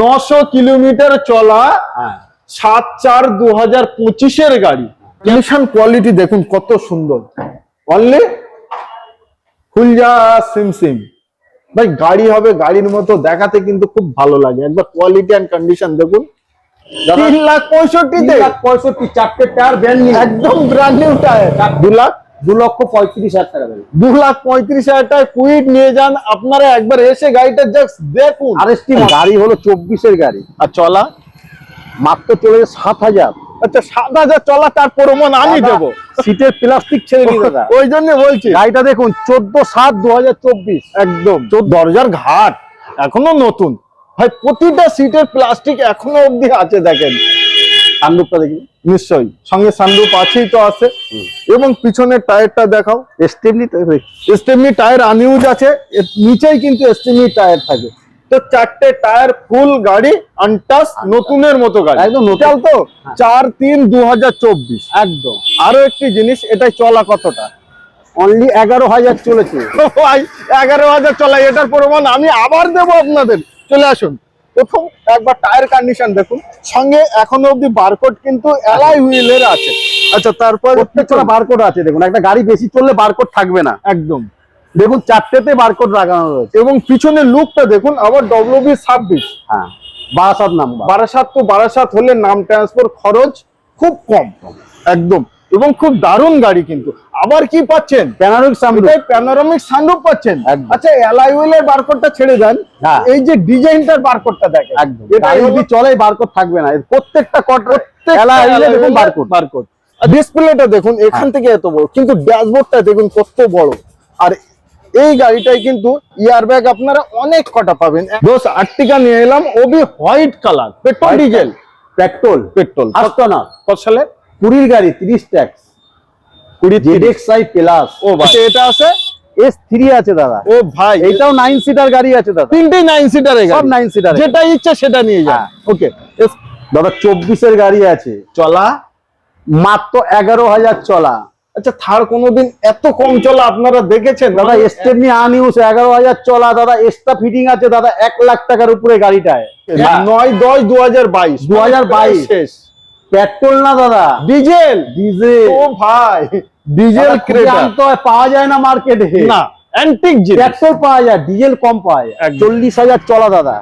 নশো কিলোমিটার চলা হ্যাঁ। সাত চার দু হাজার পঁচিশের গাড়ি। কন্ডিশন কোয়ালিটি দেখুন কত সুন্দর। অনলি ফুলজা সিম সিম ভাই গাড়ি হবে গাড়ির মতো দেখাতে কিন্তু খুব ভালো লাগে। একবার কোয়ালিটি অ্যান্ড কন্ডিশন দেখুন। তিন লাখ পঁয়ষট্টিতে। তিন লাখ পঁয়ষট্টি চারটে টায়ার ব্র্যান্ড একদম ব্র্যান্ড নিউ টায়ার দু লাখ? দু লক্ষ পঁয়ত্রিশ হাজার টাকা দেবে। দু লাখ পঁয়ত্রিশ হাজার টাকা কুইট নিয়ে যান আপনারা একবার এসে গাড়িটা জাস্ট দেখুন। আর গাড়ি হলো চব্বিশের গাড়ি। আর চলা মাত্র চলে সাত হাজার। আচ্ছা সাত হাজার চলা তার প্রমাণ আমি দেবো। সিটের প্লাস্টিক ছেড়ে দাদা। ওই জন্য বলছি। গাড়িটা দেখুন চোদ্দ সাত দু একদম। দরজার ঘাট। এখনও নতুন। ভাই প্রতিটা সিটের প্লাস্টিক এখনও অবধি আছে দেখেন। সানরূপটা দেখি। নিশ্চয়ই। সঙ্গে সানরূপ আছেই তো আছে। এবং পিছনের টায়ারটা দেখাও। স্টেমনি স্টেমনি টায়ার আনইউজ আছে। এর নিচেই কিন্তু স্টেমনি টায়ার থাকে। তো চারটে টায়ার ফুল গাড়ি আনটাস নতুনের মতো গাড়ি। একদম নতুন। তো? হ্যাঁ। চার তিন দু হাজার চব্বিশ। একদম। আরও একটি জিনিস এটাই চলা কতটা? অনলি এগারো হাজার চলেছে। ভাই এগারো হাজার চলাই এটার প্রমাণ আমি আবার দেবো আপনাদের। চলে আসুন। প্রথম একবার টায়ার কন্ডিশন দেখুন। সঙ্গে এখনও অবধি বারকোড কিন্তু অ্যালাই হুইলের আছে। আচ্ছা তারপর প্রত্যেকটা বারকোড আছে দেখুন। একটা গাড়ি বেশি চললে বারকোড থাকবে না। একদম। দেখুন চারটেতে বারকোড লাগানো রয়েছে। এবং পিছনের লুকটা দেখুন আবার ডব্লিউবি ছাব্বিশ। হ্যাঁ বারাসাত নাম্বার। বারাসাত তো বারাসাত হলে নাম ট্রান্সফার খরচ খুব কম। একদম। এবং খুব দারুণ গাড়ি কিন্তু। আবার কি পাচ্ছেন? প্যানারোক সামনে এটাই প্যানোরামিক সানরুফ পাচ্ছেন। আচ্ছা অ্যালাই হুইলের বারকোডটা ছেড়ে দেন। হ্যাঁ। এই যে ডিজাইনটার বারকোডটা দেখেন। একদম। হলো যদি চলে বারকোড থাকবে না। এর প্রত্যেকটা কট দেখুন বারকোড বারকোড ডিসপ্লেটা দেখুন এখান থেকে এত বড়। কিন্তু ড্যাশবোর্ডটা দেখুন কত বড়। আর এই গাড়িটাই কিন্তু ইয়ার ব্যাগ আপনারা অনেক কটা পাবেন। দোষ আর্টিকা নিয়ে এলাম Obi white colour. Petrol diesel petrol petrol আসতো না। কত সালে? কুড়ির গাড়ি তিরিশ ট্যাক্স জেডেক্স প্লাস ও ভাই। এটা আছে? এস আছে দাদা। ও ভাই। এইটাও নাইন সিটার গাড়ি আছে দাদা। তিনটে নাইন সিটারে সব নাইন সিটার যেটা ইচ্ছা সেটা নিয়ে যান। হ্যাঁ। ওকে দাদা চব্বিশের গাড়ি আছে। চলা? মাত্র এগারো হাজার চলা। আচ্ছা থার কোনোদিন এত কম চলা আপনারা দেখেছেন? দাদা স্টেপনি আনইউজ এগারো হাজার চলা। দাদা এক্সট্রা ফিটিং আছে দাদা এক লাখ টাকার উপরে গাড়িটায়। নয় দশ দু হাজার বাইশ। 2022 শেষ। পেট্রোল না দাদা? ডিজেল? ডিজেল। ও ভাই ডিজেল ক্রেটার পাওয়া যায় না মার্কেটে না অ্যান্টিক জিনিস। পেট্রোল পাওয়া যায় ডিজেল কম পাওয়া যায়। চল্লিশ হাজার চলা দাদা।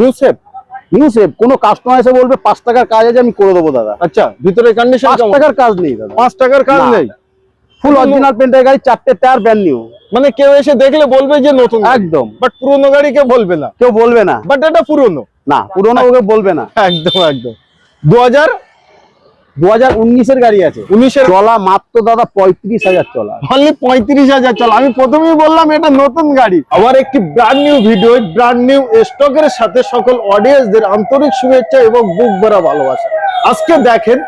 ইউসেফ নিউসেফ কোনো কাস্টমার এসে বলবে পাঁচ টাকার কাজ আছে আমি করে দেবো দাদা। আচ্ছা ভিতরে কন্ডিশন পাঁচ টাকার কাজ নেই দাদা। পাঁচ টাকার কাজ নেই? ফুল অরিজিনাল পেন্টের গাড়ি চারটে টায়ার ব্যান্ড নিউ মানে কেউ এসে দেখলে বলবে যে নতুন একদম। বাট পুরনো গাড়ি কেউ বলবে না। কেউ বলবে না। বাট এটা পুরনো। না পুরোনো ওকে বলবে না। একদম একদম। দু হাজার গাড়ি আছে। চলা মাত্র দাদা পঁয়ত্রিশ হাজার চলা। অনলি চল। আমি প্রথমেই বললাম এটা নতুন গাড়ি। আবার একটি brand new video brand new স্টকের সাথে সকল অডিয়েন্সদের আন্তরিক শুভেচ্ছা এবং বুক ভরা ভালোবাসা। আজকে দেখেন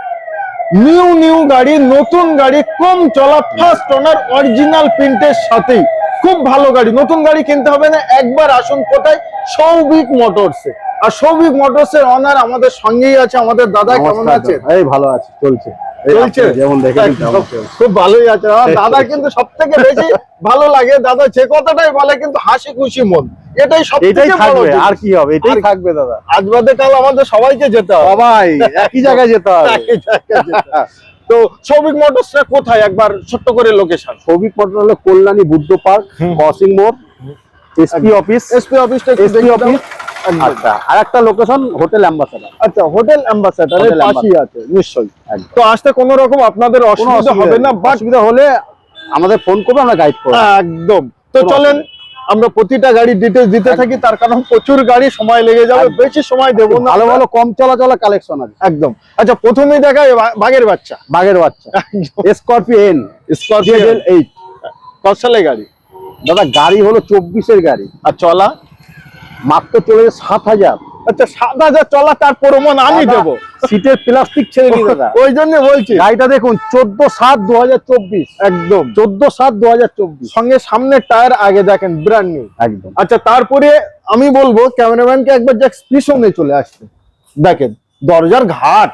নিউ নিউ গাড়ি নতুন গাড়ি কম চলা ফার্স্ট ওনার অরিজিনাল প্রিন্টের সাথেই। খুব ভালো গাড়ি। নতুন গাড়ি কিনতে হবে না একবার আসুন কোথায়? সৌভিক মোটরসে আর সৌভিক মোটরসের অনার আমাদের সঙ্গেই আছে আমাদের দাদা কেমন আছে এই ভালো আছে চলছে। চলছে? যেমন চলছে। খুব ভালোই আছে। দাদা কিন্তু সব থেকে বেশি ভালো লাগে দাদা যে কথাটাই বলে কিন্তু হাসি খুশি মন। এটাই সব এটাই থাকবে আর কি হবে? এটাই থাকবে দাদা। আজ বাদে কাল আমাদের সবাইকে যেতে হবে। সবাই একই জায়গায় যেতে হবে। একই জায়গায় যেতে হবে। তো সৌভিক মোটরসটা কোথায়? একবার ছোট্ট করে লোকেশন সৌভিক পটল হলো কল্যাণী বুদ্ধ পার্ক ক্রসিং মোড় এসপি অফিস এসপি অফিসটা এসপি অফিস আচ্ছা আর একটা লোকেশন হোটেল অ্যাম্বাসাডার আচ্ছা হোটেল পাশেই আছে নিশ্চয়ই। তো আসতে কোনো রকম আপনাদের কোনো অসুবিধা হবে না বাট অসুবিধা হলে আমাদের ফোন করবে আমরা গাইড করব। একদম। তো চলেন আমরা প্রতিটা গাড়ি ডিটেলস দিতে থাকি তার কারণ প্রচুর গাড়ি সময় লেগে যাবে বেশি সময় দেবো না। ভালো ভালো কম চলাচল কালেকশন আছে। একদম। আচ্ছা প্রথমেই দেখায় বা- বাঘের বাচ্চা। বাঘের বাচ্চা। স্করপিও এন স্করপিও এইট কত সালে গাড়ি। দাদা গাড়ি হলো চব্বিশের গাড়ি। আর চলা? মাত্র চলে সাত হাজার। আচ্ছা সাত হাজার চলা তার প্রমাণ আমি দেবো। সিটের প্লাস্টিক ছেড়ে দিই দাদা ওই জন্য বলছি। গাড়িটা দেখুন চোদ্দ সাত দু একদম। চোদ্দ সাত দু সঙ্গে সামনের টায়ার আগে দেখেন ব্র্যান্ড নিউ একদম। আচ্ছা তারপরে আমি বলব ক্যামেরাম্যানকে একবার যাক পিছনে চলে আসতে দেখেন দরজার ঘাট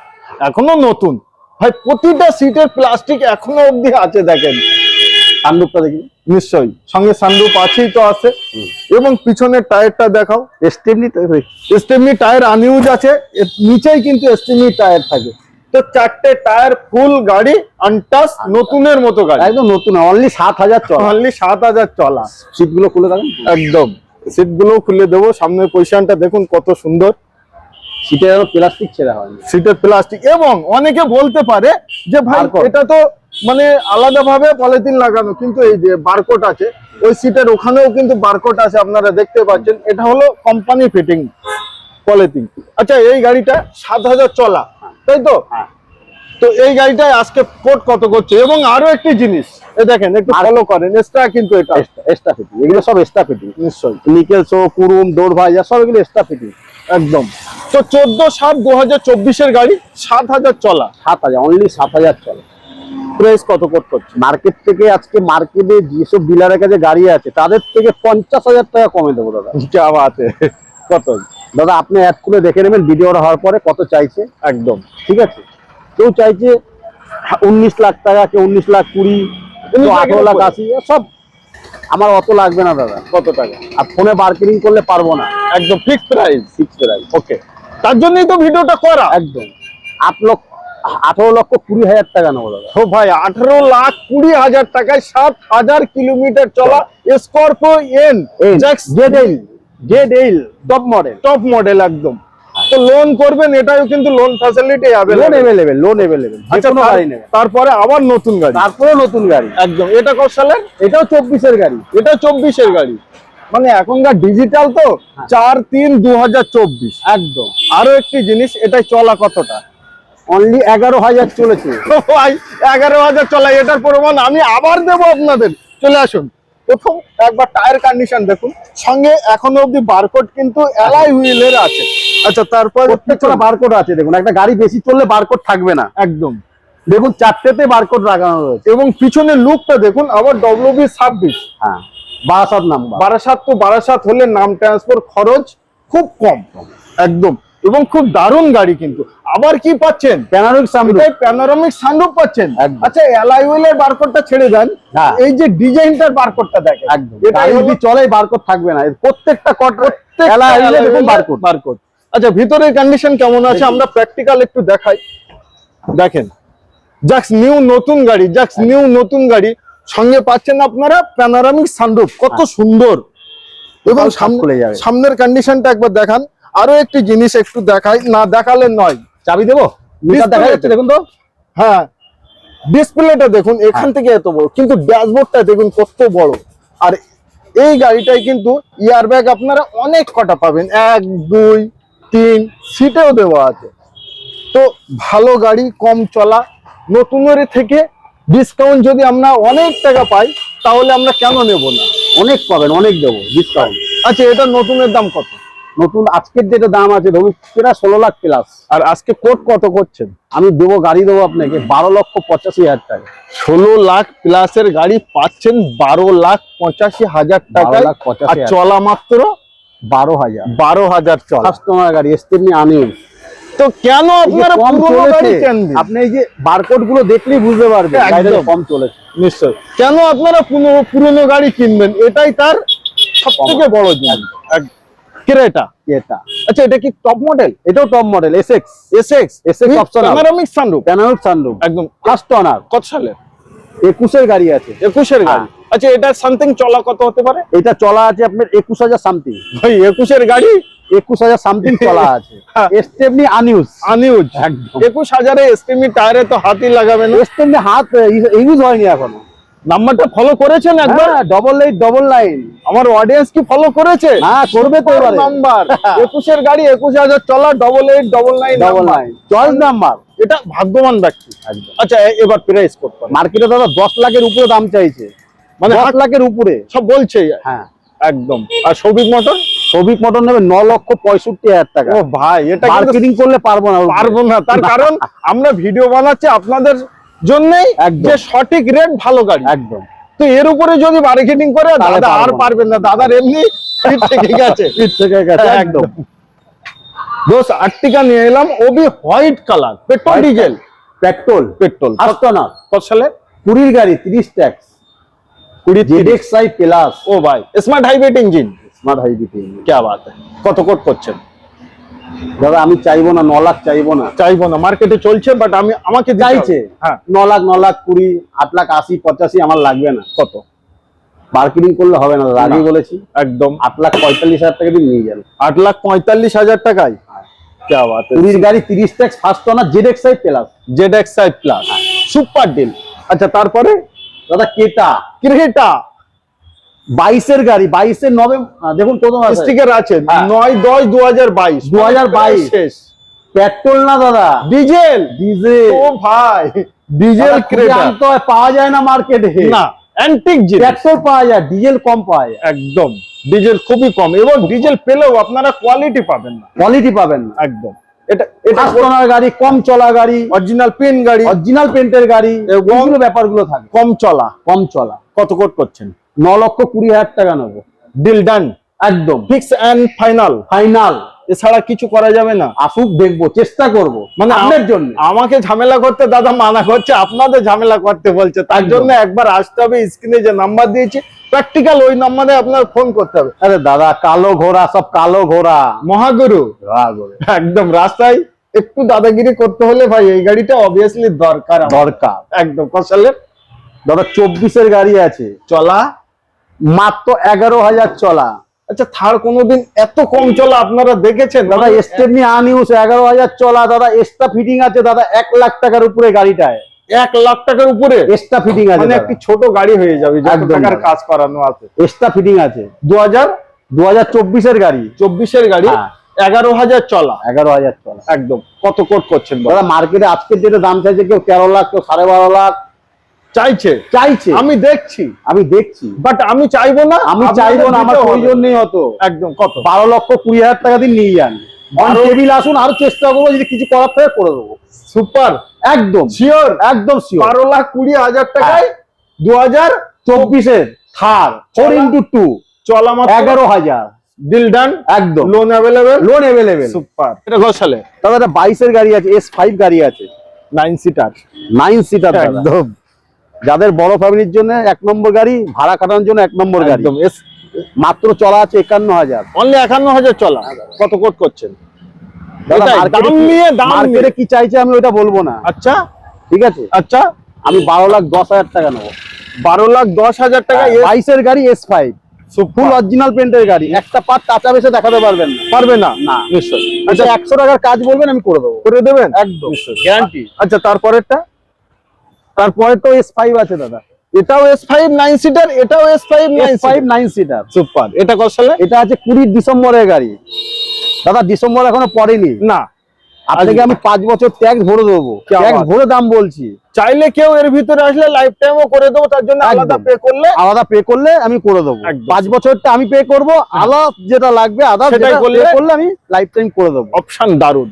এখনও নতুন। ভাই প্রতিটা সিটের প্লাস্টিক এখনও অবধি আছে দেখেন। সানরুফটা দেখি। নিশ্চয়ই। সঙ্গে সানরুপ আছেই তো আছে। এবং পিছনের টায়ারটা দেখাও। স্টেপনি তো স্টেমনি টায়ার আনইউজ আছে। এর নিচেই কিন্তু স্টেমনি টায়ার থাকে। তো চারটে টায়ার ফুল গাড়ি আনটাস নতুনের মতো গাড়ি। একদম নতুন অনলি সাত হাজার চলা। অনলি সাত হাজার চলা। সিটগুলো খুলে দেখেন একদম। সিটগুলো খুলে দেবো। সামনের পজিশনটা দেখুন কত সুন্দর। সিটে যেন প্লাস্টিক ছেঁড়া হয়নি। সিটের প্লাস্টিক এবং অনেকে বলতে পারে যে ভাই এটা তো মানে আলাদা ভাবে পলিথিন লাগানো কিন্তু এই যে বারকোড আছে ওই সিটের ওখানেও কিন্তু বারকোড আছে আপনারা দেখতে পাচ্ছেন। এটা হলো কোম্পানি ফিটিং পলিথিন। আচ্ছা এই গাড়িটা সাত হাজার চলা তাই তো? হ্যাঁ। তো এই গাড়িটায় আজকে কোট কত করছে? এবং আরও একটি জিনিস এ দেখেন একটু ফলো করেন এক্সট্রা কিন্তু এটা। এক্সট্রা ফিটিং এগুলো সব এক্সট্রা ফিটিং নিশ্চয়ই। নিকেল শো কুরুম দৌড় সব এগুলো এক্সট্রা ফিটিং একদম। তো চোদ্দ সাত দু হাজার চব্বিশের গাড়ি সাত হাজার চলা। সাত হাজার অনলি সাত হাজার চলে। প্রাইস কত কোট করছে? মার্কেট থেকে আজকে মার্কেটে যেসব ডিলারের কাছে গাড়ি আছে তাদের থেকে পঞ্চাশ হাজার টাকা কমে দেবো দাদা। বাতে কত? দাদা আপনি অ্যাড করে দেখে নেবেন ভিডিওটা হওয়ার পরে কত চাইছে। একদম। ঠিক আছে? কেউ চাইছে উনিশ লাখ টাকা কেউ উনিশ লাখ কুড়ি কেউ 19 লাখের আঠারো লাখ আশি সব। আমার অত লাগবে না দাদা। কত টাকা? আর ফোনে মার্কেটিং করলে পারব না। একদম fixed price fix price okay তার জন্যই তো ভিডিওটা করা। একদম। আট লক্ষ আঠারো লক্ষ কুড়ি হাজার টাকা নেব দাদা। ও ভাই আঠারো লাখ কুড়ি হাজার টাকায় সাত হাজার কিলোমিটার চলা Scorpio N Z L Z L top model top model একদম। তো লোন করবেন এটাও কিন্তু loan facility loan available loan আচ্ছা তার- গাড়ি নেবে তারপরে আবার নতুন গাড়ি। তারপরে নতুন গাড়ি। একদম। এটা কত সালের? এটাও চব্বিশের গাড়ি। এটা চব্বিশের গাড়ি। মানে এখনকার ডিজিটাল তো চার তিন দু হাজার চব্বিশ। একদম। আরও একটি জিনিস এটাই চলা কতটা? অনলি এগারো হাজার চলেছে। ভাই এগারো হাজার চলা এটার প্রমাণ আমি আবার দেবো আপনাদের। চলে আসুন। প্রথম একবার টায়ার কন্ডিশন দেখুন। সঙ্গে এখনও অবধি বারকোড কিন্তু অ্যালাই হুইলের আছে। আচ্ছা তারপর প্রত্যেকটা বারকোড আছে দেখুন। একটা গাড়ি বেশি চললে বারকোড থাকবে না। একদম। দেখুন চারটেতে বারকোড লাগানো রয়েছে। এবং পিছনের লুকটা দেখুন আবার ডব্লিউবি ছাব্বিশ। হ্যাঁ বারাসাত নাম্বার। বারাসাত তো বারাসাত হলে নাম ট্রান্সফার খরচ খুব কম। একদম। এবং খুব দারুণ গাড়ি কিন্তু। আবার কি পাচ্ছেন? প্যানারোইক সামনে এটাই প্যানোরামিক সানরুফ পাচ্ছেন। আচ্ছা অ্যালাই হুইলের বারকোডটা ছেড়ে দেন। হ্যাঁ। এই যে ডিজাইনটার বারকোডটা দেখেন। একদম। এটাই যদি চলে বারকোড থাকবে না। এর প্রত্যেকটা কট দেখুন বারকোড বারকোড আচ্ছা ভিতরের কন্ডিশন কেমন আছে? আমরা প্র্যাকটিক্যাল একটু দেখাই। দেখেন জাক্স নিউ নতুন গাড়ি জাক্স নিউ নতুন গাড়ি। সঙ্গে পাচ্ছেন আপনারা প্যানোরামিক সানরুফ কত সুন্দর। এবং সামনের কন্ডিশনটা একবার দেখান। আরও একটি জিনিস একটু দেখাই। না দেখালে নয়। চাবি দেবো? মিটার দেখা যাচ্ছে দেখুন তো। হ্যাঁ ডিসপ্লেটা দেখুন এখান থেকে এত বড় কিন্তু ড্যাশবোর্ডটা দেখুন কত বড়। আর এই গাড়িটাই কিন্তু ইয়ার ব্যাগ আপনারা অনেক কটা পাবেন। এক দুই তিন সিটেও দেওয়া আছে। তো ভালো গাড়ি কম চলা নতুনের থেকে ডিসকাউন্ট যদি আমরা অনেক টাকা পাই তাহলে আমরা কেন নেব না? অনেক পাবেন অনেক দেবো ডিসকাউন্ট আচ্ছা এটা নতুনের দাম কত? নতুন আজকের যেটা দাম আছে ধরুন সেটা ষোলো লাখ প্লাস আর আজকে কোট কত করছেন? আমি দেবো গাড়ি দেবো আপনাকে বারো লক্ষ পঁচাশি হাজার টাকা। ষোলো লাখ প্লাসের গাড়ি পাচ্ছেন বারো লাখ পঁচাশি হাজার টাকা আর চলা মাত্র বারো হাজার। বারো হাজার চলা। কাস্টমার গাড়ি স্টেপনি আনিউজ তো কেন আপনারা কম গাড়ি কেনবেন? আপনি এই যে বারকোডগুলো দেখলেই বুঝতে পারবেন গাড়িটা কম চলেছে। নিশ্চয়। কেন আপনারা পুরনো পুরোনো গাড়ি কিনবেন? এটাই তার সব থেকে বড় জিনিস। ক্রেটা? এটা আচ্ছা এটা কি টপ মডেল এটাও top model S X SX SX optional। Panoramic sunroof প্যানারোড sunroof একদম। ফার্স্ট অনার কত সালের? একুশের গাড়ি আছে। একুশের গাড়ি। আচ্ছা এটা সামথিং চলা কত হতে পারে? এটা চলা আছে আপনার একুশ হাজার সামথিং ভাই একুশের গাড়ি? একুশ হাজার সামথিং চলা আছে। হ্যাঁ। স্টেপনি আনইউজ আনিউজ একদম। একুশ হাজারে এসটিমি টায়ারে তো হাতই লাগাবে না। স্টেপনি হাত ইউজ হয়নি এখনও। নাম্বারটা ফলো করেছেন একবার? ডবল এইট ডবল নাইন আমার অডিয়েন্স কি ফলো করেছে? হ্যাঁ করবে তো এবারে। নাম্বার একুশের গাড়ি একুশ হাজার চলা double eight double nine double nine choice number এটা ভাগ্যবান ব্যক্তি। আচ্ছা এবার প্রাইস করতে মার্কেটে দাদা দশ লাখের উপরে দাম চাইছে। মানে হাত- লাখের উপরে। সব বলছে। হ্যাঁ। একদম। আর সৌভিক মোটর? সৌভিক মোটর নেবে ন লক্ষ পঁয়ষট্টি হাজার টাকা। ও ভাই এটা মার্কেটিং করলে পারব না। পারব না। তার কারণ আমরা ভিডিও বানাচ্ছি আপনাদের জন্যই যে সঠিক রেট ভালো গাড়ি। একদম। তো এর উপরে যদি মার্কেটিং করে দাদা আর পারবেন না দাদার এমনি একদম। White colour petrol diesel petrol petrol কুড়ির গাড়ি তিরিশ ট্যাক্স কুড়ি ও স্মার্ট ইঞ্জিন স্মার্ট কত কোট করছেন? দাদা আমি চাইব না ন লাখ চাইব না। চাইব না মার্কেটে চলছে বাট আমি আমাকে চাইছে। হ্যাঁ। ন লাখ ন লাখ কুড়ি আট লাখ আশি পঁচাশি আমার লাগবে না। কত? মার্কেটিং করলে হবে না বলেছি। একদম। আট লাখ পঁয়তাল্লিশ হাজার টাকা নিয়ে আট লাখ পঁয়তাল্লিশ হাজার টাকায়? হ্যাঁ। গাড়ি তিরিশ Z X I plus Z X I super আচ্ছা তারপরে? দাদা কেটা ক্রেটা বাইশের গাড়ি বাইশের নভে দেখুন কত স্টিকার আছে। হ্যাঁ। নয় দশ দু হাজার বাইশ। 2022 শেষ। পেট্রোল না দাদা? ডিজেল ডিজেল ও ভাই। ডিজেল তো পাওয়া যায় না মার্কেটে না। অ্যান্টিক পেট্রোল পাওয়া যায় ডিজেল কম পাওয়া যায়। একদম। ডিজেল খুবই কম। এবং ডিজেল পেলেও আপনারা কোয়ালিটি পাবেন না। কোয়ালিটি পাবেন না। একদম। এটা এটা গাড়ি কম চলা গাড়ি। অরিজিনাল পেন গাড়ি। অরিজিনাল পেন্টের গাড়ি। ব্যাপারগুলো থাকে। কম চলা। কম চলা। কত কোট করছেন? ন লক্ষ কুড়ি হাজার টাকা নেব। ডিল ডান একদম। ফিক্স এন্ড ফাইনাল ফাইনাল এছাড়া কিছু করা যাবে না। আসুক দেখব চেষ্টা করব। মানে আপনার জন্য। আমাকে ঝামেলা করতে দাদা মানা করছে আপনাদের ঝামেলা করতে বলছে। তার জন্য একবার আসতে হবে স্ক্রিনে যে নাম্বার দিয়েছি প্র্যাকটিক্যাল ওই নাম্বারে আপনার ফোন করতে হবে। আরে দাদা কালো ঘোড়া সব কালো ঘোড়া। মহাগুরু। একদম রাস্তায় একটু দাদাগিরি করতে হলে ভাই এই গাড়িটা অবভিয়াসলি দরকার দরকার। একদম কৌশলে দাদা চব্বিশের গাড়ি আছে। চলা মাত্র এগারো হাজার চলা। আচ্ছা থার কোনোদিন এত কম চলা আপনারা দেখেছেন? দাদা স্টেপনি আনইউজ এগারো হাজার চলা দাদা এক্সট্রা ফিটিং আছে দাদা এক লাখ টাকার উপরে গাড়িটায়। এক লাখ টাকার উপরে? এক্সট্রা ফিটিং আছে মানে একটি ছোট গাড়ি হয়ে যাবে যত টাকার কাজ করানো আছে। এক্সট্রা ফিটিং আছে। দু হাজার দু হাজার চব্বিশের গাড়ি। চব্বিশের গাড়ি হ্যাঁ। এগারো হাজার চলা। এগারো হাজার চলা। একদম। কত কোট করছেন দাদা মার্কেটে আজকের যেটা দাম চাইছে কেউ তেরো লাখ কেউ সাড়ে বারো লাখ চাইছে। চাইছে। আমি দেখছি। আমি দেখছি। বাট আমি চাইব না আমি চাইব না আমার। প্রয়োজন নেই অত একদম কত? বারো লক্ষ কুড়ি হাজার টাকা দিয়ে নিয়ে যান। টেবিল আসুন আরও চেষ্টা করব যদি কিছু করার থাকে করে দেবো। সুপার একদম। শিওর একদম শিওর বারো লাখ কুড়ি হাজার টাকায় দু হাজার চব্বিশের থার ফোর ইন্টু টু চলা মাত্র এগারো হাজার। ডিল ডান একদম। Loan available loan available super এটা ঘষালে দাদা একটা বাইশের গাড়ি আছে এস ফাইভ গাড়ি আছে। নাইন সিটার নাইন সিটার একদম। যাদের বড় ফ্যামিলির জন্য এক নম্বর গাড়ি ভাড়া কাটানোর জন্য এক নম্বর গাড়ি। একদম এস মাত্র চলা আছে একান্ন হাজার। অনলি একান্ন হাজার চলা। কত কোট করছেন? মার্কেটে কি- চাইছে আমি ওইটা বলব না। আচ্ছা। ঠিক আছে? আচ্ছা। আমি বারো লাখ দশ হাজার টাকা নেব। বারো লাখ দশ হাজার টাকা এস বাইশের গাড়ি S five. Full full original পেন্টের গাড়ি। একটা পার্ট টাচা বেসে দেখাতে পারবেন না। পারবে না? না। নিশ্চয়ই। আচ্ছা। একশো টাকার কাজ বলবেন আমি করে দেবো। করে দেবেন? একদম। নিশ্চয়ই। গ্যারান্টি আচ্ছা তারপরেরটা? তারপরে তো এস ফাইভ আছে দাদা। এটাও এস ফাইভ নাইন সিটার এটাও S five nine five nine seater super এটা কত সালে? এটা আছে কুড়ি ডিসেম্বরের গাড়ি। দাদা ডিসেম্বর এখনও পড়েনি। না। আপনাকে আমি পাঁচ বছর ট্যাক্স ভরে দেবো। ট্যাক্স ভরে দাম বলছি। চাইলে কেউ এর ভিতরে আসলে লাইফ টাইমও করে দেবো তার জন্য আলাদা পে করলে আলাদা পে করলে আমি করে দেবো। পাঁচ বছরটা আমি পে করব আলাদা যেটা লাগবে আলাদা করলে আমি লাইফ টাইম করে দেবো। অপশন দারুণ।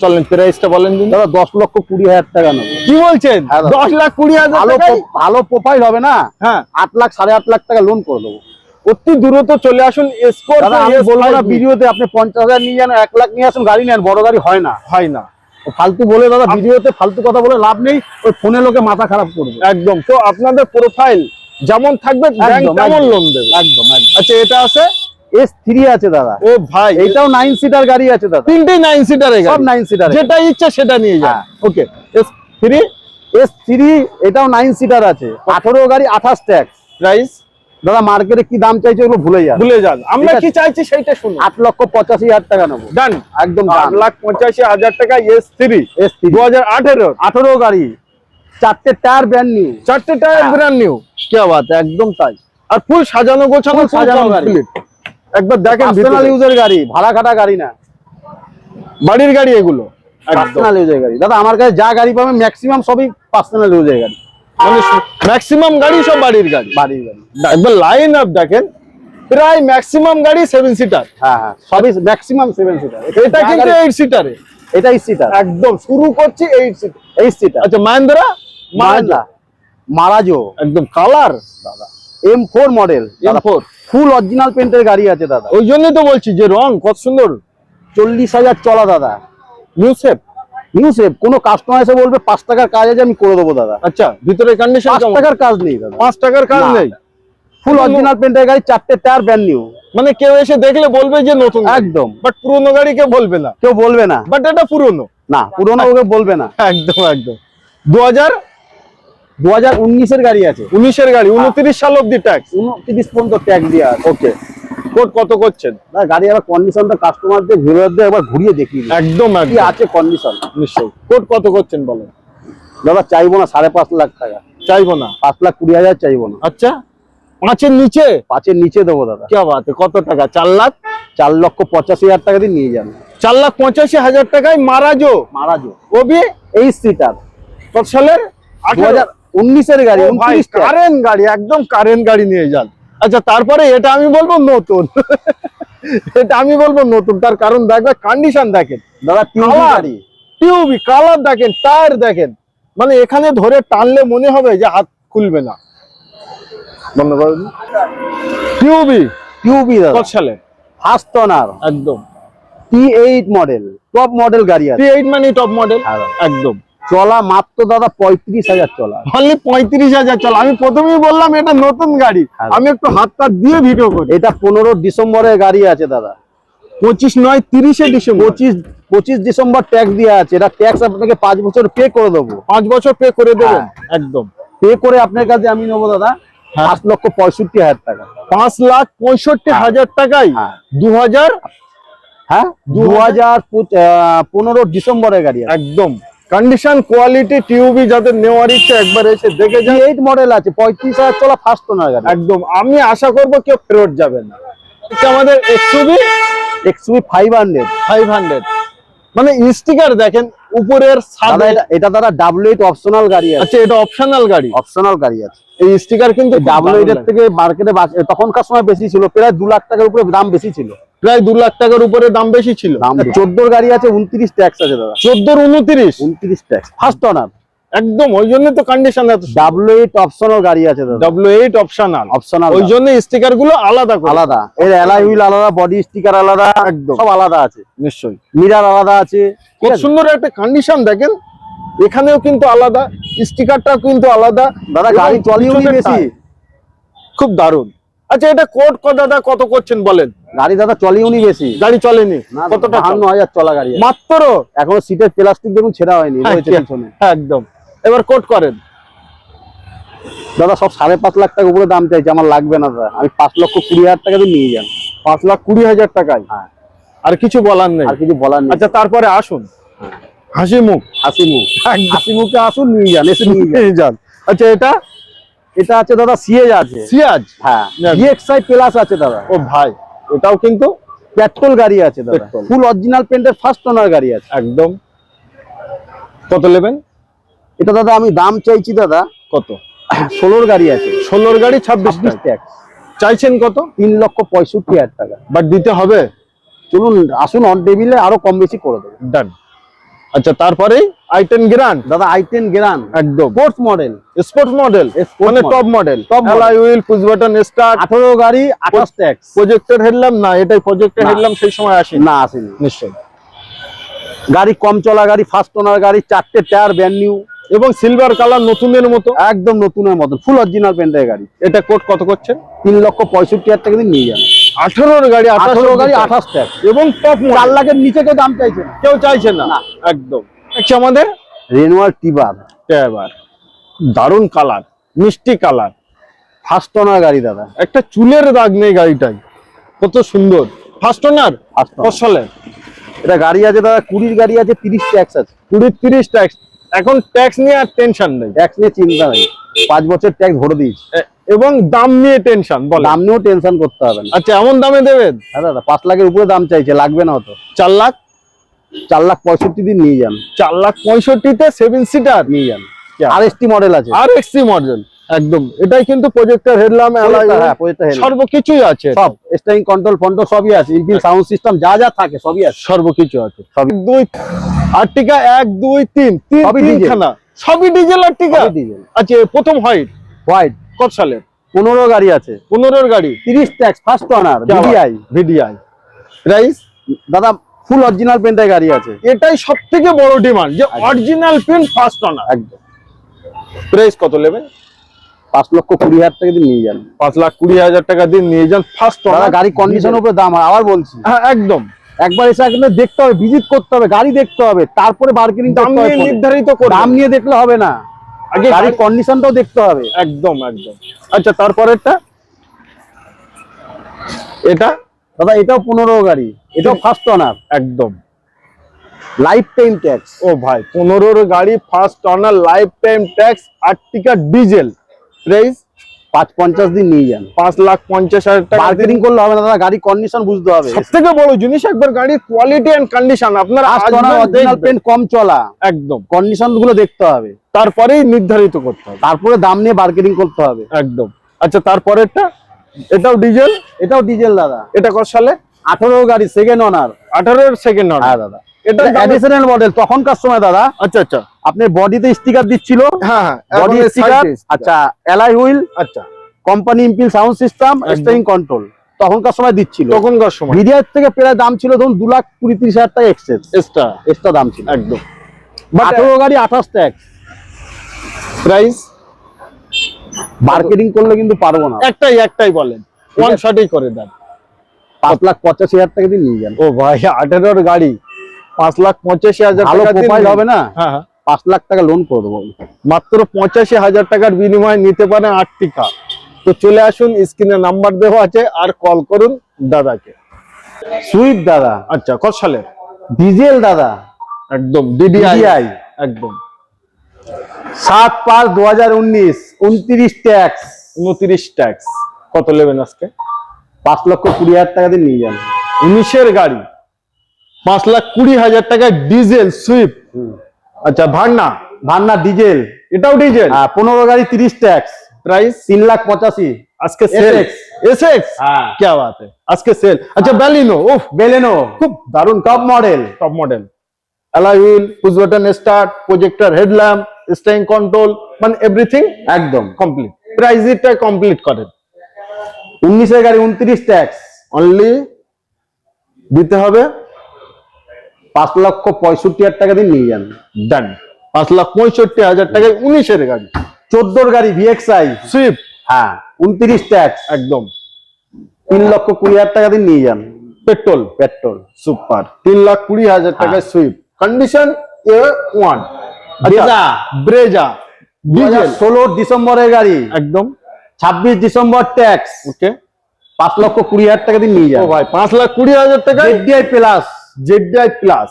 চলেন প্রাইসটা বলেন দিন। দাদা দশ লক্ষ কুড়ি হাজার টাকা নেব। কি বলছেন? হ্যাঁ দশ লাখ কুড়ি হাজার ভালো টাকায়? pro- ভালো প্রোফাইল হবে না? হ্যাঁ। আট লাখ সাড়ে আট লাখ টাকা লোন করে দেবো। অতি দ্রুত চলে আসুন দাদা বলব না ভিডিওতে আপনি পঞ্চাশ হাজার নিয়ে যান এক লাখ নিয়ে আসুন গাড়ি নেন বড় গাড়ি হয় না। হয় না। ফালতু বলে দাদা ভিডিওতে ফালতু কথা বলে লাভ নেই ওই ফোনে লোকে মাথা খারাপ করবে। একদম। তো আপনাদের প্রোফাইল যেমন থাকবে তেমন লোন দেবে। একদম একদম। আচ্ছা এটা আছে? এস থ্রি আছে দাদা। ও ভাই। এইটাও নাইন সিটার গাড়ি আছে দাদা। তিনটেই নাইন সিটারে সব নাইন সিটার যেটা ইচ্ছা সেটা নিয়ে যান। Okay S three S three এটাও নাইন সিটার আছে। আঠারো গাড়ি আঠাশ ট্যাক্স প্রাইস দাদা মার্কেটে কি দাম চাইছে ওগুলো ভুলে যান। ভুলে যান। আমরা কি চাইছি সেইটা শুনুন। আট লক্ষ পঁচাশি হাজার টাকা নেব। ডান একদম আট লাখ পঁচাশি হাজার টাকা এস থ্রি এস থ্রি দু হাজার আঠেরো। আঠারো গাড়ি। চারটে টায়ার ব্র্যান্ড নিউ চারটে টায়ার। ব্র্যান্ড নিউ কে একদম তাই। আর ফুল সাজানো গোছানো সাজানো গাড়ি। একবার দেখেন পার্সোনাল। ইউজের গাড়ি ভাড়া খাটা গাড়ি না। বাড়ির গাড়ি এগুলো পার্সোনাল ইউজের গাড়ি। দাদা আমার কাছে যা গাড়ি পাবে ম্যাক্সিমাম সবই পার্সোনাল ইউজের গাড়ি। মানে ম্যাক্সিমাম গাড়ি সব বাড়ির গাড়ি। বাড়ির গাড়ি। একবার লাইন আপ দেখেন প্রায় ম্যাক্সিমাম গাড়ি সেভেন সিটার হ্যাঁ হ্যাঁ সবই ম্যাক্সিমাম সেভেন সিটার এটা কিন্তু এইট সিটারে এটাই সিটার একদম শুরু করছি এইট সিটার এই সিটার আচ্ছা মাহেন্দ্রা? মারাজা মারাজো একদম কালার দাদা M four model M four full original পেন্টের গাড়ি আছে দাদা। ওই জন্যই তো বলছি যে রং কত সুন্দর। চল্লিশ হাজার চলা দাদা। নিউ সেপ নিউ সেভ কোনো কাস্টমার এসে বলবে পাঁচ টাকার কাজ আছে আমি করে দেবো দাদা। আচ্ছা ভিতরে কন্ডিশন পাঁচ টাকার কাজ নেই দাদা। পাঁচ টাকার কাজ নেই? ফুল অরিজিনাল পেন্টের গাড়ি চারটে টায়ার ব্র্যান্ড নিউ মানে কেউ এসে দেখলে বলবে যে নতুন একদম। বাট পুরোনো গাড়ি কেউ বলবে না। কেউ বলবে না। বাট এটা পুরোনো। না পুরোনো ওকে বলবে না। একদম একদম। দু হাজার দু হাজার উনিশের গাড়ি আছে। উনিশের গাড়ি উনত্রিশ সাল অব্দি ট্যাক্স উনত্রিশ পর্যন্ত ট্যাক্স দেওয়া ওকে কোড কত করছেন? না, গাড়ি আবার কন্ডিশনটা কাস্টমারদের ভিউয়ারদের একবার ঘুরিয়ে দিই। একদম কি আছে কন্ডিশন নিশ্চয়ই। কোড কত করছেন বলেন? দাদা চাইব না সাড়ে পাঁচ লাখ টাকা। চাইব না? পাঁচ লাখ কুড়ি হাজার চাইব না। আচ্ছা পাঁচের নিচে? পাঁচের নিচে দেবো দাদা। কে বাত কত টাকা? চার লাখ? চার লক্ষ পঁচাশি হাজার টাকা দিয়ে নিয়ে যান চার লাখ পঁচাশি হাজার টাকায় মারাজো? মারা যাও ওবি এই সিটার কত সালের? দু হাজার উনিশের গাড়ি। কারেন্ট গাড়ি একদম কারেন্ট গাড়ি নিয়ে যান। আচ্ছা তারপরে এটা আমি বলব নতুন। এটা আমি বলব নতুন তার কারণ দেখবে কন্ডিশন দেখেন। দাদা। গাড়ি। টিউবি কালার দেখেন টায়ার দেখেন। মানে এখানে ধরে টানলে মনে হবে যে হাত খুলবে না। টিউবি কত সালে? ফার্স্ট একদম। T eight model top model গাড়ি টি এইট মানে টপ মডেল একদম। চলা মাত্র দাদা পঁয়ত্রিশ হাজার চলা। অনলি পঁয়ত্রিশ হাজার চলা। আমি প্রথমেই বললাম এটা নতুন গাড়ি। হ্যাঁ। আমি একটু হাত টাত দিয়ে ভিডিও করি। এটা পনেরো ডিসেম্বরের গাড়ি আছে দাদা। পঁচিশ নয় তিরিশে ডিসেম্বর। পঁচিশ পঁচিশ ডিসেম্বর ট্যাক্স দেওয়া আছে। এটা ট্যাক্স আপনাকে পাঁচ বছর পে করে দেবো। পাঁচ বছর পে করে দেবেন হ্যাঁ। একদম। পে করে আপনার কাছে আমি নেব দাদা হ্যাঁ। পাঁচ লক্ষ পঁয়ষট্টি হাজার টাকা। পাঁচ লাখ পঁয়ষট্টি। হাজার টাকায় হ্যাঁ। দু হাজার হ্যাঁ? দু হাজার পনেরো ডিসেম্বরের গাড়ি একদম। কন্ডিশন কোয়ালিটি টিউবি যাদের নেওয়ার ইচ্ছে একবার এসে দেখে যান। এইট মডেল আছে পঁয়ত্রিশ হাজার চলা ফার্স্ট গাড়ি। একদম। আমি আশা করব কেউ ফেরত যাবে না। এটা আমাদের XUV XUV five hundred five hundred মানে স্টিকার দেখেন উপরের সাদা এটা এটা দাদা ডাবল এইট অপশনাল গাড়ি আছে। আচ্ছা এটা অপশনাল গাড়ি। অপশনাল গাড়ি আছে। এই স্টিকার কিন্তু ডাবল এইটের থেকে মার্কেটে তখনকার সময় বেশি ছিল প্রায় দু লাখ টাকার উপরে দাম বেশি ছিল। প্রায় দু লাখ টাকার উপরে দাম বেশি ছিল। চোদ্দোর গাড়ি আছে উনত্রিশ ট্যাক্স আছে দাদা। চোদ্দোর উনত্রিশ? উনত্রিশ ট্যাক্স ফার্স্ট ওনার একদম ওই জন্য তো কন্ডিশন ডাবল এইট অপশনাল গাড়ি আছে দাদা। এইট অপশনাল অপশনাল ওই জন্য স্টিকারগুলো আলাদা এর অ্যালাই হুইল আলাদা বডি স্টিকার আলাদা একদম। সব আলাদা আছে নিশ্চয়ই। মিরার আলাদা আছে। খুব সুন্দর একটা কন্ডিশন দেখেন। এখানেও কিন্তু আলাদা স্টিকারটাও কিন্তু আলাদা। দাদা গাড়ি চলিও বেশি। খুব দারুণ। আচ্ছা এটা কত দাদা কত করছেন বলেন? গাড়ি দাদা চলিও নি বেশি। গাড়ি চলেনি কতটা বাহান্ন হাজার চলা গাড়ি মাত্র? এখনও সিটের প্লাস্টিক দেখুন ছেঁড়া হয়নি হ্যাঁ, পিছনে। একদম। এবার কোড করেন। দাদা সব সাড়ে পাঁচ লাখ টাকা উপরে দাম চাইছে আমার লাগবে না দাদা। আমি পাঁচ লক্ষ কুড়ি হাজার টাকা দিয়ে নিয়ে যান। পাঁচ লাখ কুড়ি হাজার টাকায়? হ্যাঁ। আর কিছু বলার নেই? আর কিছু বলার নেই। আচ্ছা তারপরে আসুন। হাসি মুখ হাসি মুখ হাসি মুখে আসুন নিয়ে যান এসে নিয়ে যান। আচ্ছা এটা? এটা আছে দাদা সিএজ আছে। সিয়াজ হ্যাঁ যাক। ভিএক্সআই প্লাস আছে দাদা। ও ভাই এটাও কিন্তু পেট্রোল গাড়ি আছে দাদা। ফুল অরিজিনাল পেন্টের ফার্স্ট ওনার গাড়ি আছে। একদম। কত নেবেন? এটা দাদা আমি দাম চাইছি দাদা। কত? ষোলোর গাড়ি আছে। ষোলোর গাড়ি ছাব্বিশ ট্যাক্স। চাইছেন কত? তিন লক্ষ পঁয়ষট্টি হাজার টাকা। বাট দিতে হবে। চলুন আসুন অন টেবিলে আরও কম বেশি করে দেবো। ডান আচ্ছা তারপরে আই টেন গ্রান্ড দাদা আই টেন গ্রান একদম। স্পোর্টস মডেল স্পোর্টস মডেল মানে top model top fly alloy wheel push button start আঠারো গাড়ি আঠাশ ট্যাক্স প্রজেক্টর হেডলাম না এটাই প্রজেক্টর। হেডলাম সেই সময় আসেনি। না আসেনি। নিশ্চয়ই। গাড়ি কম চলা গাড়ি ফার্স্ট ওনার গাড়ি চারটে টায়ার ব্র্যান্ড নিউ এবং সিলভার কালার নতুনের মতো? একদম নতুনের মতো ফুল অরিজিনাল পেন্টের গাড়ি। এটা কোট কত করছে? তিন লক্ষ পঁয়ষট্টি হাজার টাকা নিয়ে যান আঠারোর গাড়ি আঠারো গাড়ি আঠাশ ট্যাক্স এবং টপ চার লাখের নিচে কেউ দাম চাইছে না। কেউ চাইছে না। একদম। আচ্ছা আমাদের? রেনোয়ার টিবার এবার দারুণ কালার মিষ্টি কালার ফার্স্ট ওনার গাড়ি দাদা। একটা চুলের দাগ নেই গাড়িটাই কত সুন্দর। ফার্স্ট ওনার First এটা গাড়ি আছে দাদা কুড়ির গাড়ি আছে তিরিশ ট্যাক্স আছে। কুড়ির তিরিশ ট্যাক্স এখন ট্যাক্স নিয়ে আর টেনশন নেই। ট্যাক্স নিয়ে চিন্তা নেই। পাঁচ বছর ট্যাক্স ভরে দিয়েছি। এবং দাম নিয়ে টেনশন বল দাম নিয়েও টেনশন করতে হবে না। আচ্ছা এমন দামে দেবেন? হ্যাঁ দাদা পাঁচ লাখের উপরে দাম চাইছে লাগবে না অত। চার লাখ? চার লাখ পঁয়ষট্টি দিন নিয়ে যান। চার লাখ পঁয়ষট্টিতে সেভেন সিটার নিয়ে যান। আর এসটি মডেল আছে। আর এক্সটি মডেল একদম। এটাই কিন্তু প্রজেক্টর হেডলাম হ্যাঁ সর্বকিছুই আছে। সব স্টারিং কন্ট্রোল ফন্ট্রোল সবই আছে ইনবিল সাউন্ড সিস্টেম যা যা থাকে সবই আছে। সর্বকিছু আছে। সবই। দুই আর্টিকা এক দুই তিন তিন তিনখানা। সবই ডিজেল আর্টিকা ডিজেল আচ্ছা প্রথম হোয়াইট হোয়াইট কত সালের? পনেরো গাড়ি আছে। পনেরোর গাড়ি। তিরিশ tax first owner VDI VDI price দাদা ফুল অরিজিনাল পেন্টের গাড়ি আছে। এটাই সব থেকে বড় ডিমান্ড যে অরিজিনাল প্রিন্ট ফার্স্ট অনার একদম। প্রাইস কত নেবেন পাঁচ লক্ষ কুড়ি হাজার টাকা দিয়ে নিয়ে যান। পাঁচ লাখ কুড়ি হাজার টাকা দিয়ে নিয়ে যান। ফার্স্ট গাড়ি কন্ডিশনের উপরে দাম আবার বলছি। হ্যাঁ একদম। একবার এসে একবার দেখতে হবে ভিজিট করতে হবে গাড়ি দেখতে হবে তারপরে বার্গেনিং দাম হবে নিয়ে নির্ধারিত করে দাম নিয়ে দেখলে হবে না। আগে গাড়ির কন্ডিশনটাও দেখতে হবে। একদম একদম। আচ্ছা তারপরেরটা? এটা? দাদা এটাও পনেরো গাড়ি। এটাও ফার্স্ট অনার একদম। লাইফ টাইম ট্যাক্স ও ভাই পনেরোর গাড়ি first owner lifetime tax Ertiga diesel price পাঁচ পঞ্চাশ দিন নিয়ে যান। পাঁচ লাখ পঞ্চাশ হাজার টাকা মার্কেটিং করলে হবে না দাদা গাড়ি কন্ডিশন বুঝতে হবে। সব থেকে বড় জিনিস একবার গাড়ির কোয়ালিটি এন্ড কন্ডিশন আপনারা অরিজিনাল দেখবেন। পেন কম চলা। একদম। কন্ডিশনগুলো দেখতে হবে। তারপরেই নির্ধারিত করতে হবে। তারপরে দাম নিয়ে মার্কেটিং করতে হবে। একদম। আচ্ছা তারপরেরটা? এটাও ডিজেল এটাও ডিজেল দাদা। এটা কত সালে? আঠারো গাড়ি সেকেন্ড অনার আঠারোর সেকেন্ড হ্যাঁ অনার দাদা। এটা এটা অ্যাডিশনাল মডেল তখনকার সময় দাদা। আচ্ছা আচ্ছা। আপনার বডিতে স্টিকার দিচ্ছিল। হ্যাঁ হ্যাঁ বডি স্টিকার side এ sticker। আচ্ছা অ্যালাই হুইল আচ্ছা। কোম্পানি ইম্পিল সাউন্ড সিস্টেম। স্টারিং কন্ট্রোল তখনকার সময় দিচ্ছিল। তখনকার সময়। ভিডিওর থেকে প্রায় দাম ছিল ধরুন দু লাখ কুড়ি তিরিশ হাজার টাকা এক্সেস এক্সট্রা এক্সট্রা দাম ছিল। একদম। গাড়ি আঠাশ ট্যাক্স। প্রাইস মার্কেটিং করলে কিন্তু পারব না। একটাই একটাই বলেন। ওয়ান শটেই করে দেন। পাঁচ লাখ পঁচাশি হাজার টাকা দিয়ে নিয়ে যান। ও ভাই আঠেরোর গাড়ি। পাঁচ লাখ পঁচাশি হাজার ভালো টাকা প্রোফাইল হবে না? হ্যাঁ হ্যাঁ। পাঁচ লাখ টাকা লোন করে দেবো। মাত্র পঁচাশি হাজার টাকার বিনিময়ে নিতে পারেন আর্টিকা তো চলে আসুন স্ক্রিনে নাম্বার দেওয়া আছে আর কল করুন দাদাকে। সুইফট দাদা। আচ্ছা কত সালের ডিজেল দাদা। একদম ডিডিআই একদম। সাত পাঁচ দু হাজার উনিশ উনত্রিশ ট্যাক্স উনত্রিশ ট্যাক্স কত নেবেন আজকে? পাঁচ লক্ষ কুড়ি হাজার টাকা দিয়ে নিয়ে যান। উনিশের গাড়ি। পাঁচ লাখ কুড়ি হাজার টাকা ডিজেল সুইফট আচ্ছা ভান্না ভান্না ডিজেল এটাও ডিজেল হ্যাঁ পনেরো গাড়ি তিরিশ ট্যাক্স প্রাইস তিন লাখ পঁচাশি আজকে সেল SX এসএক্স হ্যাঁ क्या बात है আজকে সেল আচ্ছা ব্যালিনো উফ বেলেনো খুব দারুণ top model top model alloy wheel push button start projector headlamp steering control মানে এভরিথিং একদম কমপ্লিট প্রাইসটা কমপ্লিট করেন উনিশের গাড়ি উনত্রিশ ট্যাক্স অনলি দিতে হবে পাঁচ লক্ষ পঁয়ষট্টি হাজার টাকা দিয়ে নিয়ে যান। ডান পাঁচ লাখ পঁয়ষট্টি হাজার টাকায় উনিশের গাড়ি। চোদ্দোর গাড়ি ভিএক্সআই সুইফট হ্যাঁ উনত্রিশ ট্যাক্স একদম। তিন লক্ষ কুড়ি হাজার টাকা দিয়ে নিয়ে যান। পেট্রোল পেট্রোল সুপার তিন লাখ কুড়ি হাজার টাকায় Swift condition A one Brezza diesel ষোলো ডিসেম্বরের গাড়ি। একদম। ছাব্বিশ ডিসেম্বর ট্যাক্স। ওকে পাঁচ লক্ষ কুড়ি হাজার টাকা দিয়ে নিয়ে ও যান ভাই পাঁচ লাখ কুড়ি হাজার টাকা জেডিআই প্লাস জেডআই প্লাস।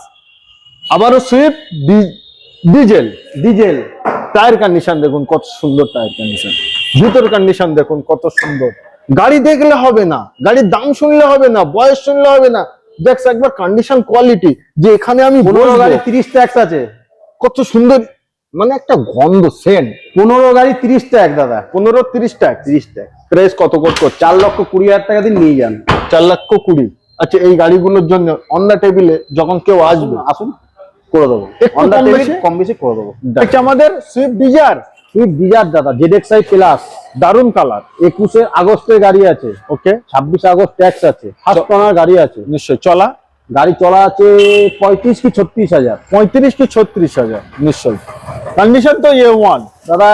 আবারও Swift diesel diesel. Tyre condition দেখুন কত সুন্দর টায়ার কন্ডিশন ভিতর কন্ডিশন দেখুন কত সুন্দর। গাড়ি দেখলে হবে না গাড়ির দাম শুনলে হবে না বয়স শুনলে হবে না। দেখ একবার কন্ডিশন কোয়ালিটি যে এখানে আমি পনেরো গাড়ি তিরিশ ট্যাক্স আছে। কত সুন্দর মানে একটা গন্ধ সেন্ট পনেরো গাড়ি তিরিশ ট্যাক্স দাদা। পনেরো তিরিশ টাকা তিরিশ ট্যাক্স প্রাইস কত কত চার লক্ষ কুড়ি হাজার টাকা দিয়ে নিয়ে যান। চার লক্ষ কুড়ি। আচ্ছা এই গাড়িগুলোর জন্য অন দ্য টেবিলে যখন কেউ আসবে আসুন করে দেবো। কম বেশি? করে দেবো। আমাদের সুইফট ডিজার সুইফট ডিজার দাদা জেডএক্সআই প্লাস দারুণ কালার একুশে আগস্টের গাড়ি আছে ওকে ছাব্বিশে আগস্ট ট্যাক্স আছে ফার্স্ট অনার গাড়ি আছে। নিশ্চয় চলা? গাড়ি চলা আছে পঁয়ত্রিশ কি ছত্রিশ হাজার? পঁয়ত্রিশ কি ছত্রিশ হাজার? নিশ্চয় কন্ডিশন তো এ ওয়ান দাদা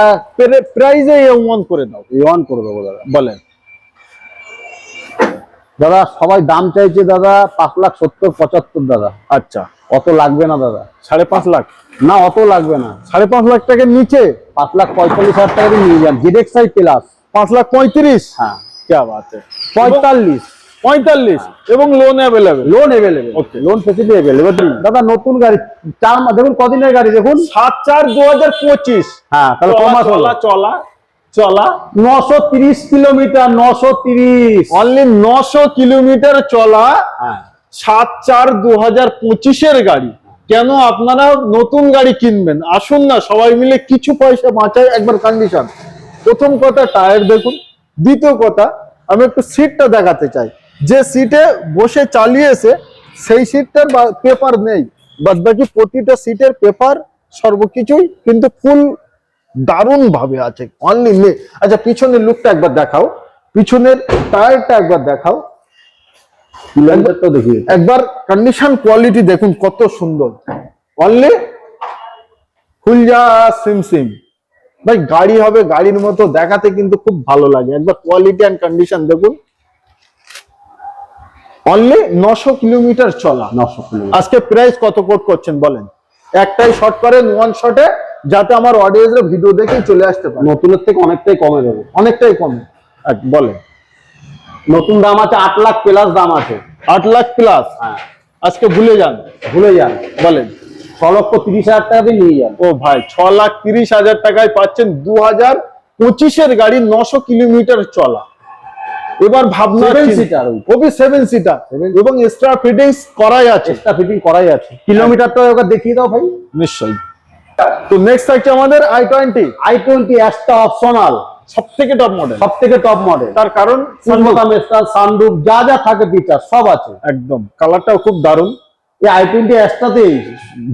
প্রাইজে এ ওয়ান করে দাও। এ ওয়ান করে দেবো দাদা। বলেন। দাদা সবাই দাম চাইছে দাদা পাঁচ লাখ সত্তর পঁচাত্তর দাদা। আচ্ছা। অত লাগবে না দাদা। সাড়ে পাঁচ লাখ? না অত লাগবে না। সাড়ে পাঁচ লাখ টাকার নিচে? পাঁচ লাখ পঁয়তাল্লিশ হাজার টাকা নিয়ে যান জেডেক্স আই প্লাস পাঁচ লাখ পঁয়ত্রিশ? হ্যাঁ। কে বাত পঁয়তাল্লিশ। হ্যাঁ। পঁয়তাল্লিশ এবং লোন দাদা নতুন গাড়ি। দেখুন চলা? নশো তিরিশ কিলোমিটার নশো তিরিশ। অনলি নশো কিলোমিটার চলা হ্যাঁ। সাত চার দু হাজার পঁচিশের গাড়ি। কেন আপনারা নতুন গাড়ি কিনবেন? আসুন না সবাই মিলে কিছু পয়সা বাঁচায় একবার কন্ডিশন প্রথম কথা টায়ার দেখুন। দ্বিতীয় কথা আমি একটু সিটটা দেখাতে চাই। যে সিটে বসে চালিয়েছে সেই সিটটার পেপার নেই। বাদ বাকি প্রতিটা সিটের পেপার সর্বকিছুই কিন্তু ফুল দারুণ ভাবে আছে অনলি নে আচ্ছা পিছনের লুকটা একবার দেখাও। পিছনের টায়ারটা একবার দেখাও। দেখি একবার কন্ডিশন কোয়ালিটি দেখুন কত সুন্দর। অনলি ফুলজা সিম সিম ভাই গাড়ি হবে গাড়ির মতো দেখাতে কিন্তু খুব ভালো লাগে। একবার কোয়ালিটি অ্যান্ড কন্ডিশন দেখুন। অনলি নশো কিলোমিটার চলা। নশো আজকে প্রাইস কত কোট করছেন বলেন? একটাই শর্ট করেন ওয়ান শটে যাতে আমার অডিয়েন্সরা ভিডিও দেখে চলে আসতে পারে। নতুনের থেকে অনেকটাই কমে দেবো অনেকটাই কমে। বলেন নতুন দাম আছে আট লাখ প্লাস দাম আছে। আট লাখ প্লাস হ্যাঁ। আজকে ভুলে যান। ভুলে যান। বলেন। ছ লক্ষ তিরিশ হাজার টাকা দিয়ে নিয়ে যান। ও ভাই ছ লাখ তিরিশ হাজার টাকায় পাচ্ছেন দু হাজার পঁচিশের গাড়ি নশো কিলোমিটার চলা। এবার ভাবনা ওই। ওবি সেভেন সিটার এবং এক্সট্রা ফিটিংস করাই আছে। এক্সট্রা ফিটিং করাই আছে। কিলোমিটারটা ওকে দেখিয়ে দাও ভাই। নিশ্চয়ই। তো নেক্সট থাকছে আমাদের আই টোয়েন্টি আই টোয়েন্টি একটা অপশনাল সব থেকে টপ মডেল সব থেকে টপ মডেল তার কারণ সানরুফ যা যা থাকে ফিচার সব আছে। একদম। কালারটাও খুব দারুণ। এই আই টোয়েন্টি এক্সট্রাতেই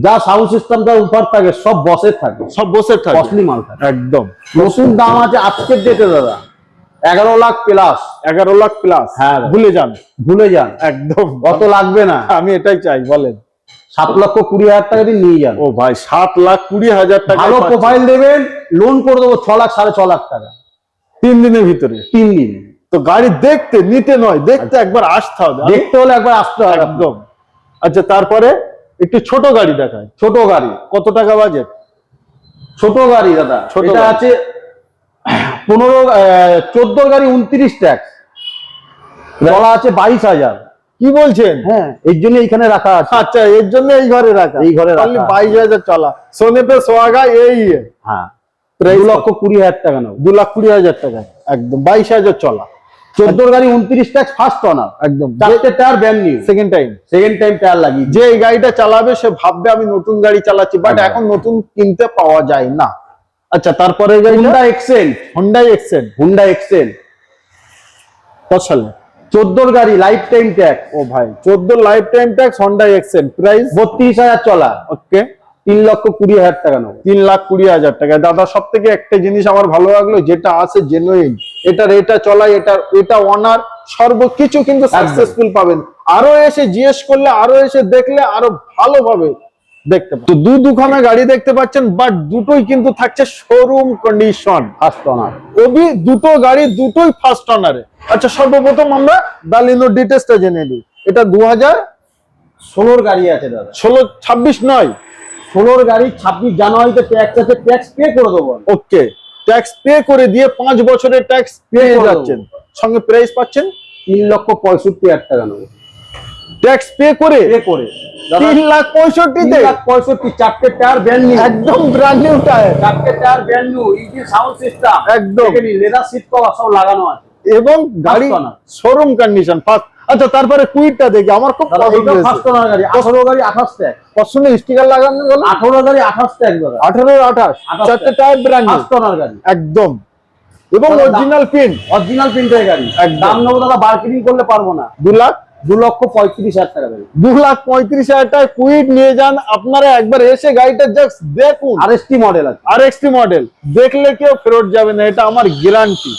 যা সাউন্ড সিস্টেমটা উপর থাকে সব বসের থাকে। সব বসে থাকে। কস্টলি মাল থাকে। একদম। নতুন দাম আছে আজকের ডেটে দাদা। এগারো লাখ প্লাস এগারো লাখ প্লাস হ্যাঁ। ভুলে যান। ভুলে যান। একদম। কত লাগবে না। আমি এটাই চাই বলেন। সাত লক্ষ কুড়ি হাজার টাকা দিয়ে নিয়ে যান। ও ভাই সাত লাখ কুড়ি হাজার টাকা ভালো প্রোফাইল দেবেন লোন করে দেবো ছ লাখ সাড়ে ছ লাখ টাকা। তিন দিনের ভিতরে? তিন দিন। তো গাড়ি দেখতে নিতে নয় দেখতে একবার আসতে হবে। দেখতে হলে একবার আসতে হবে। একদম। আচ্ছা তারপরে একটু ছোট গাড়ি দেখায় ছোট গাড়ি। কত টাকা বাজেট? ছোট গাড়ি দাদা। ছোট এটা আছে পনেরো চোদ্দ গাড়ি উনত্রিশ ট্যাক্স। চলা আছে বাইশ হাজার। কি বলছেন? হ্যাঁ এর জন্য এইখানে রাখা আছে। আচ্ছা এর জন্য এই ঘরে রাখা। এই ঘরে রাখা। বাইশ হাজার চলা। সোনে পে সোয়াগা এই হ্যাঁ Price দু লক্ষ কুড়ি হাজার টাকা নেব। দু লাখ কুড়ি হাজার টাকা একদম। বাইশ হাজার চলা। চোদ্দ গাড়ি উনত্রিশ ট্যাক্স ফার্স্ট অনার একদম। চারটে tyre brand new second time second time tyre লাগিয়ে যে এই গাড়িটা চালাবে সে ভাববে আমি নতুন গাড়ি চালাচ্ছি। বাট এখন নতুন কিনতে পাওয়া যায় না। আচ্ছা তারপরে Hyundai Xcent Hyundai Xcent Hyundai Xcent কত সালে চোদ্দোর গাড়ি লাইফ টাইম ট্যাক্স ও ভাই চোদ্দ lifetime tax Hyundai Xcent price বত্রিশ হাজার চলা। ওকে। তিন লক্ষ কুড়ি হাজার টাকা নেব। তিন লাখ কুড়ি হাজার টাকা। দাদা সব থেকে একটা জিনিস আমার ভালো লাগল যেটা আছে জেনুইন এটার এটা চলাই এটা এটা অনার সর্বকিছু কিন্তু সাকসেসফুল পাবেন। আরও এসে জিজ্ঞেস করলে আরও এসে দেখলে আরও ভালোভাবে দেখতে তো দু দুখানা গাড়ি দেখতে পাচ্ছেন বাট দুটোই কিন্তু থাকছে শোরুম কন্ডিশন ফার্স্ট অনার ওবি দুটো গাড়ি দুটোই ফার্স্ট অনারে আচ্ছা সর্বপ্রথম আমরা ডিটেলসটা জেনে নিই। এটা দু হাজার ষোলোর গাড়ি আছে দাদা। ষোলো ছাব্বিশ নয়। ষোলোর গাড়ি ছাব্বিশ জানুয়ারিতে ট্যাক্স আছে ট্যাক্স পে করে দেবো ওকে ট্যাক্স পে করে দিয়ে পাঁচ বছরের ট্যাক্স করে যাচ্ছেন। সঙ্গে প্রাইস পাচ্ছেন? তিন লক্ষ পঁয়ষট্টি হাজার টাকা নেব। ট্যাক্স পে করে পে করে। তিন লাখ তিন পঁয়ষট্টিতে লাখ পঁয়ষট্টি চারটে টায়ার ব্যান্ড নিউ একদম ব্র্যান্ড নিউ টায়ার চারটে tyre brand new engine sound system একদম। লেদার সিট কভার সব লাগানো আছে। এবং গাড়ি শোরুম কন্ডিশন ফার্স্ট আচ্ছা তারপরে কুইটটা দেখি আমার খুব পছন্দ হয়েছে। গাড়ি আঠারো গাড়ি আঠাশ ট্যাক্স পছন্দ স্টিকার লাগানো গেল আঠারো গাড়ি আঠাশ ট্যাক্স দাদা। আঠারো আঠাশ। আঠাশ চারটে টায়ার ব্র্যান্ড নিউ গাড়ি। একদম। এবং অরিজিনাল পিন অরিজিনাল প্রিন্টের গাড়ি। দাম নেব দাদা বার্গেনিং করলে পারব না। দু লাখ দু লক্ষ পঁয়ত্রিশ হাজার টাকা দু লাখ পঁয়ত্রিশ হাজার টাকা কুইট নিয়ে যান আপনারা একবার এসে গাড়িটা জাস্ট দেখুন। আর মডেল আছে। আর এক্সটি মডেল দেখলে কেউ ফেরত যাবে না এটা আমার গ্যারান্টি